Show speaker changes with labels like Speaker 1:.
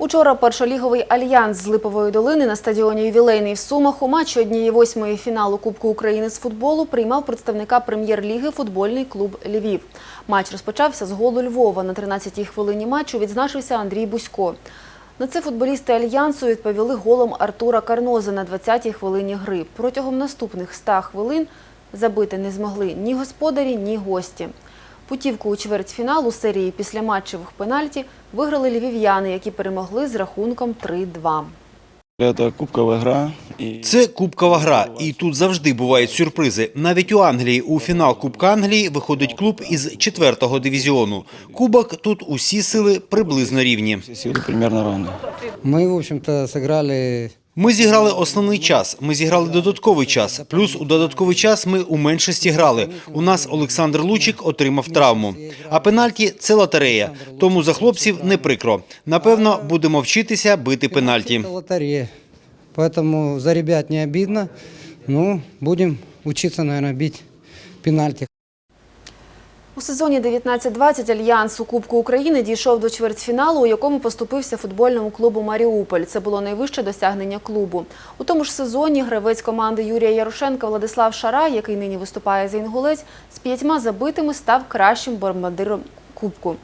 Speaker 1: Учора першоліговий альянс з Липової долини на стадіоні Ювілейний в Сумах у матчі однієї восьмої фіналу Кубку України з футболу приймав представника прем'єр-ліги футбольний клуб Львів. Матч розпочався з голу Львова. На 13-й хвилині матчу відзначився Андрій Бусько. На це футболісти альянсу відповіли голом Артура Карноза на 20-й хвилині гри. Протягом наступних 100 хвилин забити не змогли ні господарі, ні гості. Путівку у чвертьфінал у серії післяматчевих пенальті виграли львів'яни, які перемогли з рахунком 3-2.
Speaker 2: Это кубковая гра. И
Speaker 3: Це кубкова гра, і тут завжди бувають сюрпризи. Навіть у Англії у фінал Кубка Англії виходить клуб із четвертого дивізіону. Кубок тут усі сили приблизно рівні.
Speaker 2: все силы примерно равны.
Speaker 4: Мы, в общем-то, сыграли
Speaker 3: ми зіграли основний час. Ми зіграли додатковий час. Плюс у додатковий час ми у меншості грали. У нас Олександр Лучик отримав травму. А пенальті це лотерея. Тому за хлопців не прикро. Напевно, будемо вчитися бити пенальті.
Speaker 4: Лотерея. Поэтому за ребят не обидно. Ну, будем учиться, наверное, бить пенальти.
Speaker 1: У сезоні 19-20 Альянс у Кубку України дійшов до чвертьфіналу, у якому поступився футбольному клубу Маріуполь. Це було найвище досягнення клубу. У тому ж сезоні гравець команди Юрія Ярошенка Владислав Шара, який нині виступає за інгулець, з п'ятьма забитими став кращим бомбардиром Кубку.